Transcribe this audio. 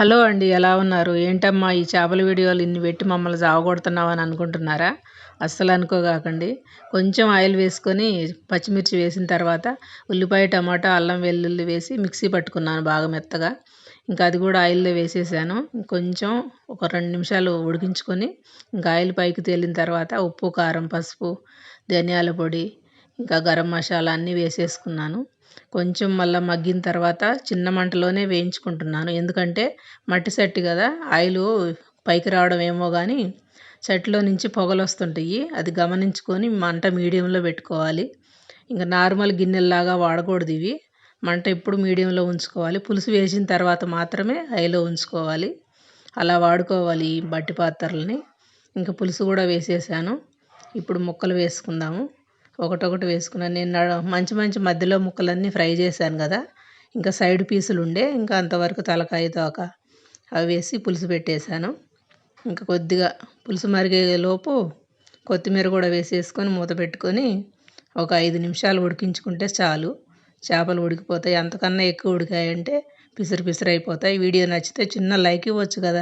Hello అండి ఎలా ఉన్నారు? ఏంటమ్మా ఈ చేపల వీడియోలు ఇన్ని పెట్టి మమ్మల్ని జావగొడుతున్నావు అని అనుకుంటున్నారా? అస్సలు అనుకోగాకండి. కొంచెం ఆయిల్ వేసుకొని పచ్చిమిర్చి వేసిన తర్వాత ఉల్లిపాయ టమాటా అల్లం వెల్లుల్లి వేసి మిక్సీ పట్టుకున్నాను బాగా మెత్తగా. ఇంకా అది కూడా ఆయిల్లో వేసేసాను. కొంచెం ఒక రెండు నిమిషాలు ఉడికించుకొని ఇంకా ఆయిల్ పైకి తేలిన తర్వాత ఉప్పు కారం పసుపు ధనియాల పొడి ఇంకా గరం మసాలా అన్నీ వేసేసుకున్నాను. కొంచెం మళ్ళీ మగ్గిన తర్వాత చిన్న మంటలోనే వేయించుకుంటున్నాను. ఎందుకంటే మట్టి సెట్ కదా ఆయిలు పైకి రావడం ఏమో కానీ సెట్లో నుంచి పొగలు వస్తుంటాయి అది గమనించుకొని మంట మీడియంలో పెట్టుకోవాలి. ఇంకా నార్మల్ గిన్నెల్లాగా వాడకూడదు ఇవి. మంట ఎప్పుడు మీడియంలో ఉంచుకోవాలి. పులుసు వేసిన తర్వాత మాత్రమే హైలో ఉంచుకోవాలి. అలా వాడుకోవాలి ఈ బట్టి పాత్రలని. ఇంకా పులుసు కూడా వేసేసాను. ఇప్పుడు ముక్కలు వేసుకుందాము. ఒకటొకటి వేసుకున్నాను. నేను మంచి మంచి మధ్యలో ముక్కలన్నీ ఫ్రై చేశాను కదా. ఇంకా సైడ్ పీసులు ఉండే ఇంకా అంతవరకు తలకాయ తోక అవి వేసి పులుసు పెట్టేశాను. ఇంకా కొద్దిగా పులుసు మరిగేలోపు కొత్తిమీర కూడా వేసేసుకొని మూత పెట్టుకొని ఒక ఐదు నిమిషాలు ఉడికించుకుంటే చాలు. చేపలు ఉడికిపోతాయి. అంతకన్నా ఎక్కువ ఉడికాయంటే పిసిరి పిసిరి అయిపోతాయి. వీడియో నచ్చితే చిన్న లైక్ ఇవ్వచ్చు కదా.